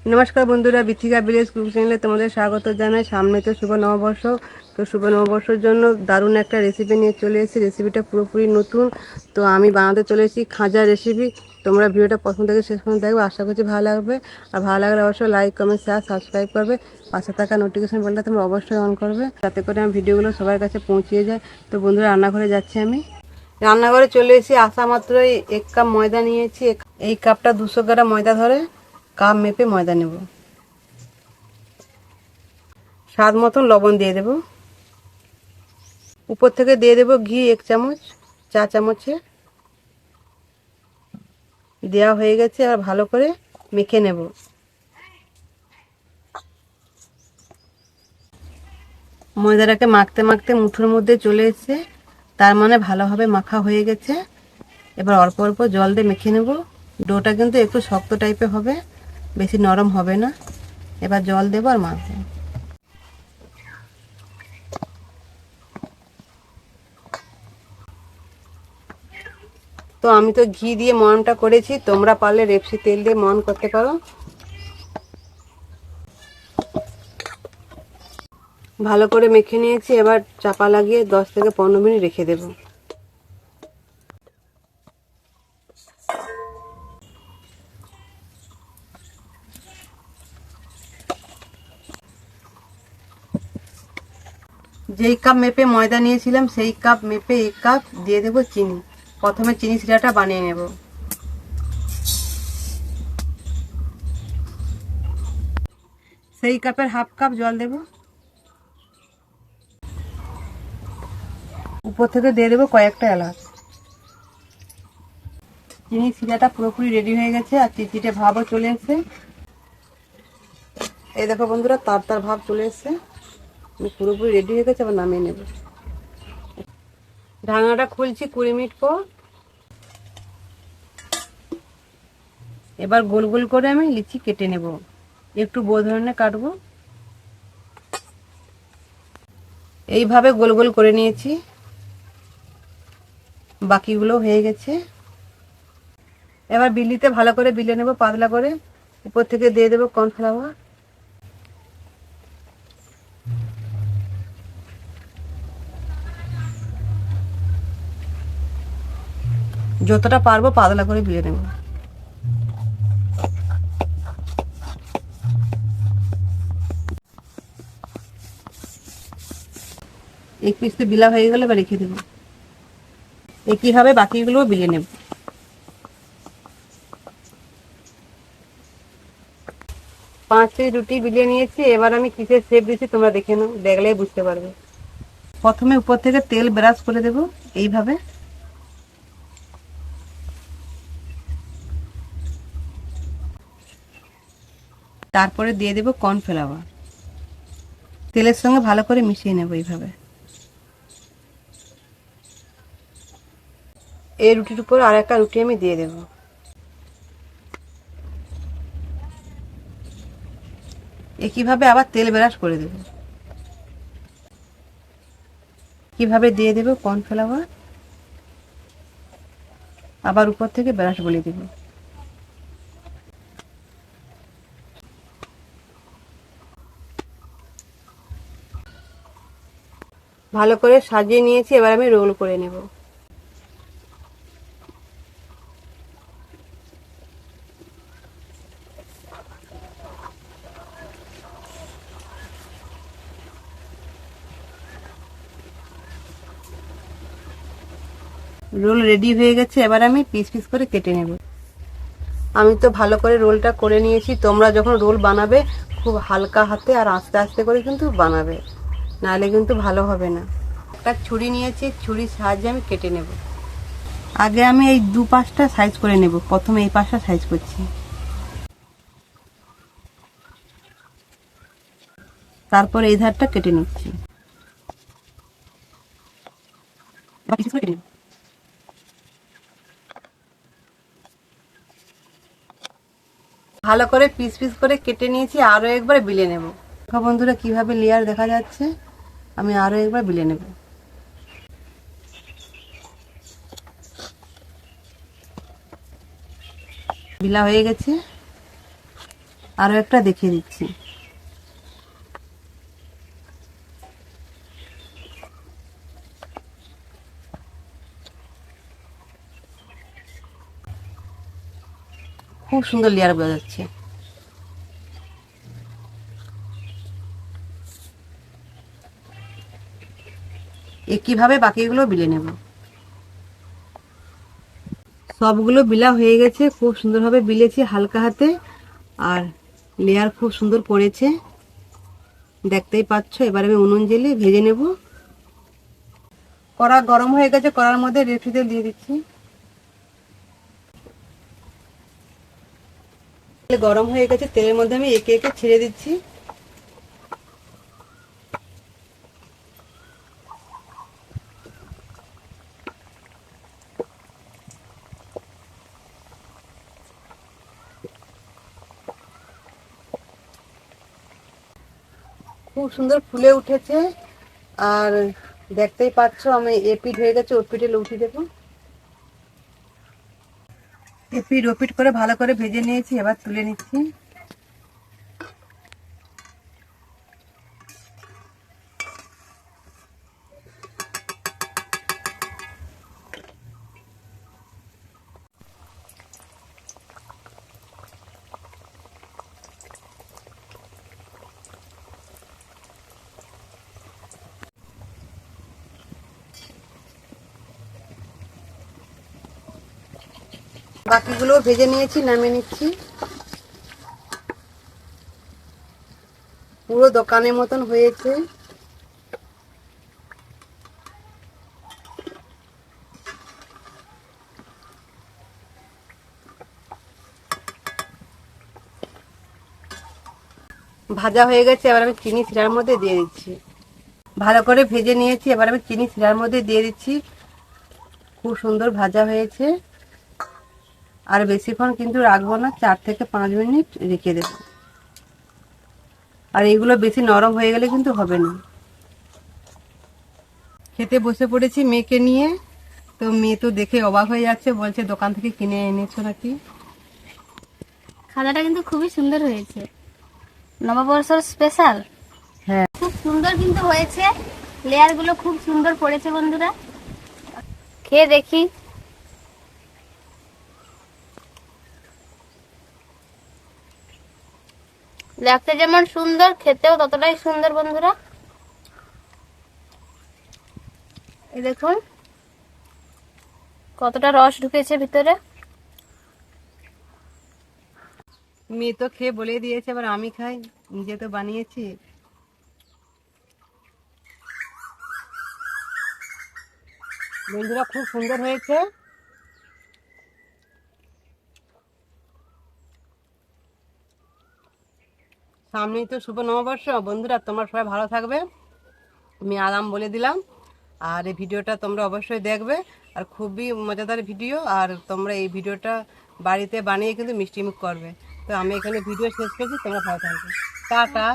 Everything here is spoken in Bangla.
নমস্কার বন্ধুরা, বিথিকা ভিলেজ কুক চ্যানেলে তোমাদের স্বাগত জানাই। সামনে তো শুভ নববর্ষ। তো শুভ নববর্ষের জন্য দারুণ একটা রেসিপি নিয়ে চলে এসেছি। রেসিপিটা পুরোপুরি নতুন। তো আমি বানাতে চলে এসেছি খাঁজা রেসিপি তোমরা ভিডিওটা প্রথম থেকে শেষ পর্যন্ত দেখবে। আশা করছি ভালো লাগবে। আর ভালো লাগলে অবশ্যই লাইক কমেন্ট শেয়ার সাবস্ক্রাইব করবে। পাশে থাকা নোটিফিকেশন বেলটা তোমরা অবশ্যই অন করবে। যাতে করে আমার ভিডিওগুলো সবার কাছে পৌঁছিয়ে যায়। তো বন্ধুরা, রান্নাঘরে যাচ্ছি আমি। রান্নাঘরে চলে এসেছি। আসা মাত্রই এক কাপ ময়দা নিয়েছি। এই কাপটা দুশো গ্রাম ময়দা ধরে। কাপ মেপে ময়দা নেব। স্বাদ মতন লবণ দিয়ে দেব। উপর থেকে দিয়ে দেব ঘি এক চামচ, চা চামচে। দেওয়া হয়ে গেছে আর ভালো করে মেখে নেব। ময়দাটাকে মাখতে মাখতে মুঠোর মধ্যে চলে এসেছে। তার মানে ভালোভাবে মাখা হয়ে গেছে। এবার অল্প অল্প জল দিয়ে মেখে নেব। ডোটা কিন্তু একটু শক্ত টাইপের হবে। বেশি নরম হবে না। এবার জল দেবো আর মাখবো। তো আমি তো ঘি দিয়ে মনটা করেছি, তোমরা পারলে রেপসি তেল দিয়ে মন করতে পারো। ভালো করে মেখে নিয়েছি, এবার চাপা লাগিয়ে দশ থেকে পনেরো মিনিট রেখে দেবো। যেই কাপ মেপে ময়দা নিয়েছিলাম, সেই কাপ মেপে এক কাপ দিয়ে দেবো চিনি। প্রথমে চিনি শিরাটা বানিয়ে নেব। সেই কাপের হাফ কাপ জল দেব। উপর থেকে দিয়ে দেবো কয়েকটা এলাচ। চিনি শিরাটা পুরোপুরি রেডি হয়ে গেছে আর চিচিটে ভাবও চলে এসেছে। এই দেখো বন্ধুরা, তার তার ভাব চলে এসেছে। পুরোপুরি রেডি হয়ে গেছে, আবার নামিয়ে নেব। ঢাকনাটা খুলছি কুড়ি মিনিট পর। এবার গোল গোল করে আমি লিচি কেটে নেব। একটু বো ধরনের কাটবো। এইভাবে গোল গোল করে নিয়েছি। বাকিগুলো হয়ে গেছে। এবার বিলিতে ভালো করে বিলে নেব, পাতলা করে। উপর থেকে দিয়ে দেবো কর্নফ্লাওয়ার। যতটা পারব পাতলা করে বিয়ে নেব। এক পিসতে বিলা হয়ে গেলে বা রেখে দেবো একইভাবে বাকিগুলোও বিলে নেব। পাঁচটি রুটি বিলিয়ে নিয়েছি, এবার আমি কিসের শেপ দিচ্ছি তোমরা দেখে নাও, দেখলেই বুঝতে পারবে। প্রথমে উপর থেকে তেল ব্রাশ করে দেব, এইভাবে। তারপরে দিয়ে দেব কর্নফ্লাওয়ার। তেলের সঙ্গে ভালো করে মিশিয়ে নেব এইভাবে। এই রুটির উপর আর একটা রুটি আমি দিয়ে দেব। একইভাবে আবার তেল ব্রাশ করে দেব। কীভাবে দিয়ে দেব কর্নফ্লাওয়ার? আবার উপর থেকে ব্রাশ বলে দেবো। ভালো করে সাজিয়ে নিয়েছি, এবার আমি রোল করে নেব। রোল রেডি হয়ে গেছে, এবার আমি পিস পিস করে কেটে নেব। আমি তো ভালো করে রোলটা করে নিয়েছি, তোমরা যখন রোল বানাবে, খুব হালকা হাতে আর আস্তে আস্তে করে কিন্তু বানাবে। নাহলে কিন্তু ভালো হবে না। একটা ছুরি নিয়েছি, ছুরির সাহায্যে আমি কেটে নেব। আগে আমি এই দু পাশটা সাইজ করে নেব, প্রথমে এই পাশটা সাইজ করছি। তারপর এই ধারটা কেটে নিচ্ছি। ভালো করে পিস পিস করে কেটে নিয়েছি, আরও একবার বিলে নেব। বন্ধুরা, কীভাবে লেয়ার দেখা যাচ্ছে। আমি আরও একবার বিলে নেব। বিলা হয়ে গেছে। আরও একটা দেখিয়ে দিচ্ছি। খুব সুন্দর লেয়ার বোঝা যাচ্ছে। একইভাবে বাকিগুলো বিলে নেব? সবগুলো বিলা হয়ে গেছে, খুব সুন্দরভাবে বিলেছি হালকা হাতে, আর লেয়ার খুব সুন্দর পড়েছে দেখতেই পাচ্ছ, এবার আমি উনুন জেলে ভেজে নেব। কড়া গরম হয়ে গেছে, কড়ার মধ্যে রেফি তেল দিয়ে দিচ্ছি। গরম হয়ে গেছে, তেলের মধ্যে আমি একে একে ছেড়ে দিচ্ছি। খুব সুন্দর ফুলে উঠেছে। আর দেখতেই পাচ্ছ আমি এপিড হয়ে গেছে ওপিটে লুটি দেব এপিড ওপিট করে ভালো করে ভেজে নিয়েছি, এবার তুলে নিচ্ছি। বাকিগুলো ভেজে নিয়েছি, নামিয়ে নিচ্ছি। পুরো দোকানের মতন হয়েছে। ভাজা হয়ে গেছে, এবার আমি চিনি শিরার মধ্যে দিয়ে দিচ্ছি। ভালো করে ভেজে নিয়েছি, এবার আমি চিনি শিরার মধ্যে দিয়ে দিচ্ছি। খুব সুন্দর ভাজা হয়েছে। আর বেশিক্ষণ কিন্তু রাখব না চার থেকে পাঁচ মিনিট রেখে দেবো। আর এগুলো বেশি নরম হয়ে গেলে কিন্তু হবে না। খেতে বসে পড়েছি মেয়েকে নিয়ে তো মেয়ে তো দেখে অবাক হয়ে যাচ্ছে বলছে দোকান থেকে কিনে এনেছো নাকি? খাজাটা কিন্তু খুবই সুন্দর হয়েছে। নববর্ষর স্পেশাল হ্যাঁ। খুব সুন্দর কিন্তু হয়েছে। লেয়ারগুলো খুব সুন্দর পড়েছে বন্ধুরা। খেয়ে দেখি। দেখতে যেমন সুন্দর, খেতেও ততটাই সুন্দর বন্ধুরা। এই দেখুন, কতটা রস ঢুকেছে ভিতরে। মেয়ে তো খেয়ে বলে দিয়েছে, এবার আমি খাই, নিজে তো বানিয়েছি। বন্ধুরা, খুব সুন্দর হয়েছে। সামনেই তো শুভ নববর্ষ। বন্ধুরা, তোমার সবাই ভালো থাকবে। আমি আরাম বলে দিলাম। আর এই ভিডিওটা তোমরা অবশ্যই দেখবে। আর খুবই মজাদার ভিডিও। আর তোমরা এই ভিডিওটা বাড়িতে বানিয়ে কিন্তু মিষ্টিমুখ করবে। তো আমি এখানে ভিডিও শেষ করছি। তোমরা ভালো থাকবে। টাটা।